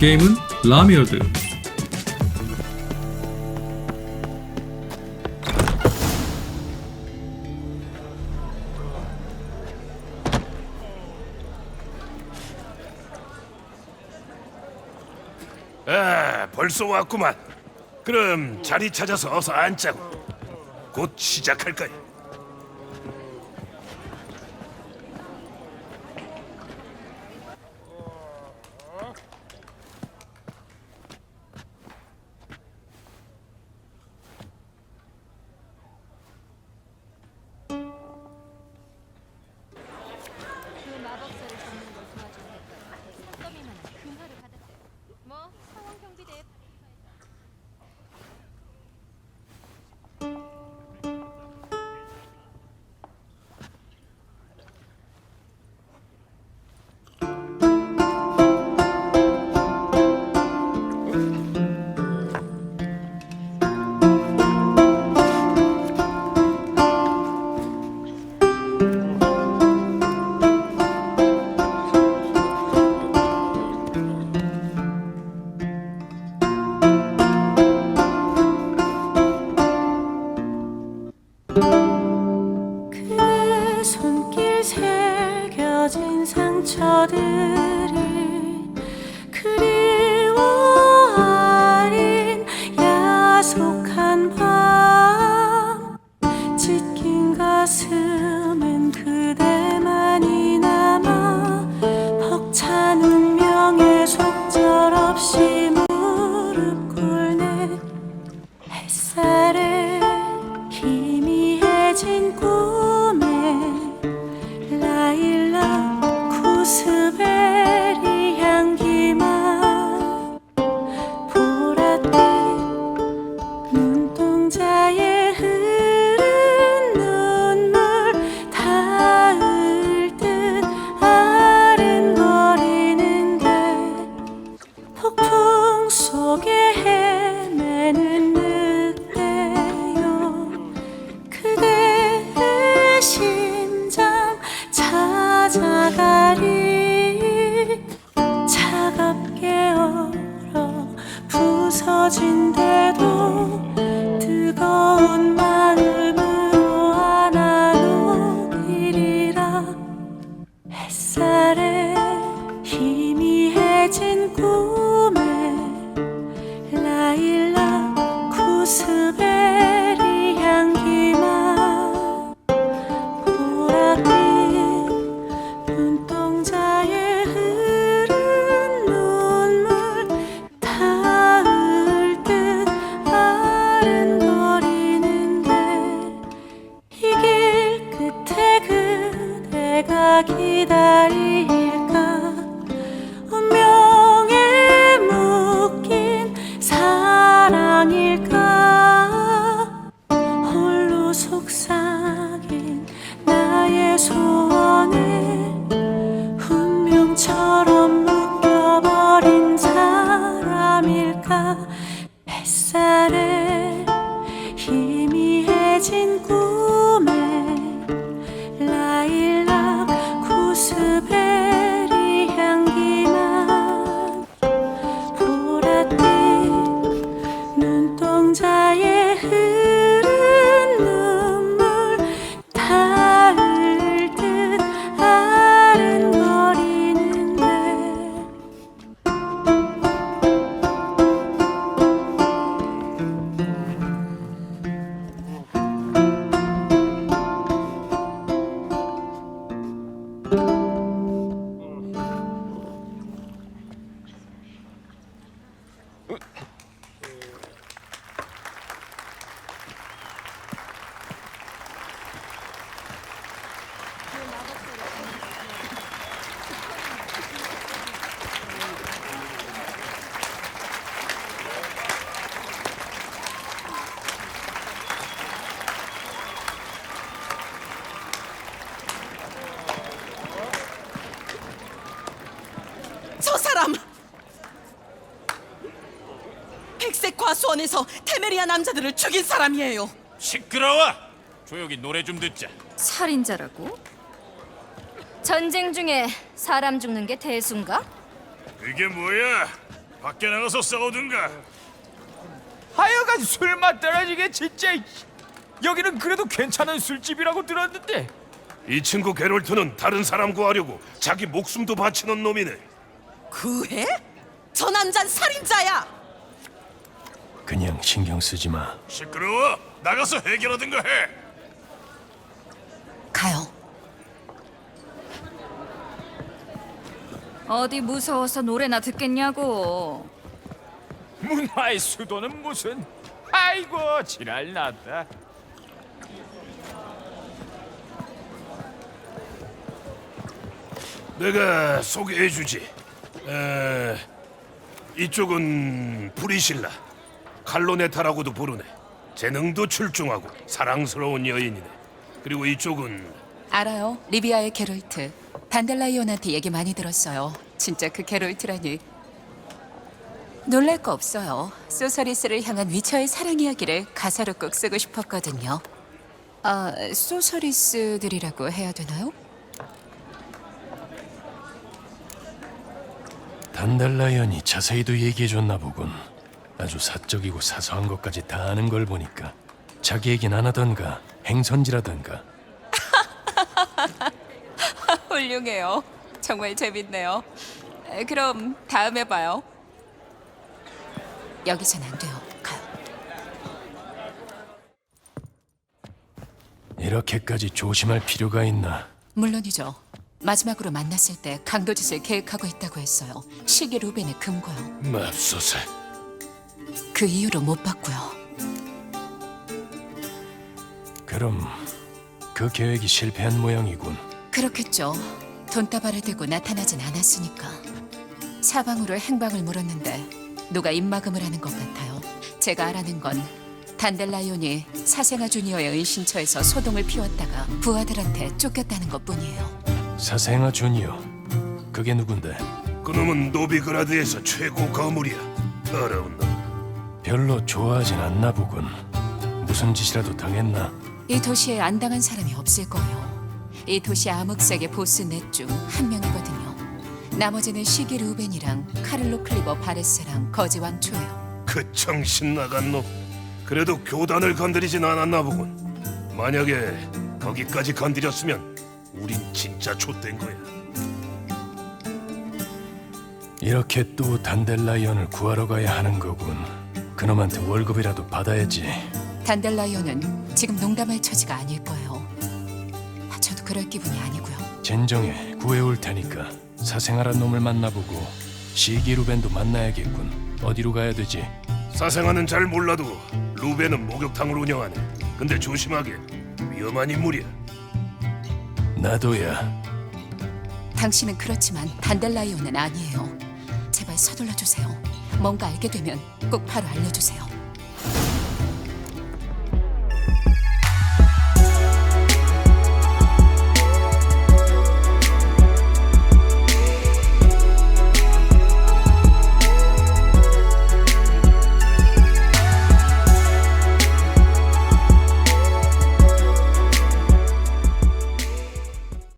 게임은 라미어드 아, 벌써 왔구만. 그럼 자리 찾아서 어서 앉자고. 곧 시작할 거야. 그 손길 새겨진 상처들이 us who 자갈이 차갑게 얼어 부서진데도 뜨거운 마음으로 안아 녹이리라 햇살에 희미해진 꿈 수원에서 테메리아 남자들을 죽인 사람이에요. 시끄러워. 조용히 노래 좀 듣자. 살인자라고? 전쟁 중에 사람 죽는 게 대수인가? 이게 뭐야? 밖에 나가서 싸우든가. 하여간 술맛 떨어지게 진짜이. 여기는 그래도 괜찮은 술집이라고 들었는데 이 친구 게롤트는 다른 사람 구하려고 자기 목숨도 바치는 놈이네. 그해? 저 남잔 살인자야. 그냥 신경 쓰지 마. 시끄러워. 나가서 해결하든가 해. 가요. 어디 무서워서 노래나 듣겠냐고. 문화의 수도는 무슨 아이고 지랄 났다 내가 소개해주지. 에, 이쪽은 브리실라. 칼로네타라고도 부르네. 재능도 출중하고 사랑스러운 여인이네. 그리고 이쪽은 알아요. 리비아의 게롤트. 단델라이온한테 얘기 많이 들었어요. 진짜 그 게롤트라니. 놀랄 거 없어요. 소서리스를 향한 위처의 사랑 이야기를 가사로 꼭 쓰고 싶었거든요. 아, 소서리스들이라고 해야 되나요? 단달라이언이 자세히도 얘기해줬나 보군. 아주 사적이고 사소한 것까지 다 아는 걸 보니까 자기 얘긴 안 하던가 행선지라던가 훌륭해요. 정말 재밌네요. 에, 그럼 다음에 봐요. 여기선 안 돼요. 가요. 이렇게까지 조심할 필요가 있나? 물론이죠. 마지막으로 만났을 때 강도짓을 계획하고 있다고 했어요. 시기 루벤의 금고요. 맙소사. 그 이후로 못 봤고요. 그럼 그 계획이 실패한 모양이군. 그렇겠죠. 돈다발을 들고 나타나진 않았으니까. 사방으로 행방을 물었는데 누가 입막음을 하는 것 같아요. 제가 알아낸 건 단델라이온이 사생아 주니어의 은신처에서 소동을 피웠다가 부하들한테 쫓겼다는 것뿐이에요. 사생아 주니어. 그게 누군데? 그놈은 노비그라드에서 최고 거물이야. 더러운 놈. 별로 좋아하진 않나 보군. 무슨 짓이라도 당했나? 이 도시에 안 당한 사람이 없을 거예요. 이 도시 암흑색의 보스 넷 중 한 명이거든요. 나머지는 시기 루벤이랑 카를로 클리버 바레스랑 거지 왕 초예요. 그 정신 나간 놈. 그래도 교단을 건드리진 않았나 보군. 만약에 거기까지 건드렸으면 우린 진짜 좆된 거야. 이렇게 또 단델라이언을 구하러 가야 하는 거군. 그놈한테 월급이라도 받아야지. 단델라이온은 지금 농담할 처지가 아닐 거예요. 아, 저도 그럴 기분이 아니고요. 진정해 구해올 테니까 사생아란 놈을 만나보고 시기 루벤도 만나야겠군. 어디로 가야 되지? 사생아는 잘 몰라도 루베는 목욕탕을 운영하네. 근데 조심하게. 위험한 인물이야. 나도야. 당신은 그렇지만 단델라이온은 아니에요. 제발 서둘러 주세요. 뭔가 알게 되면 꼭 바로 알려주세요.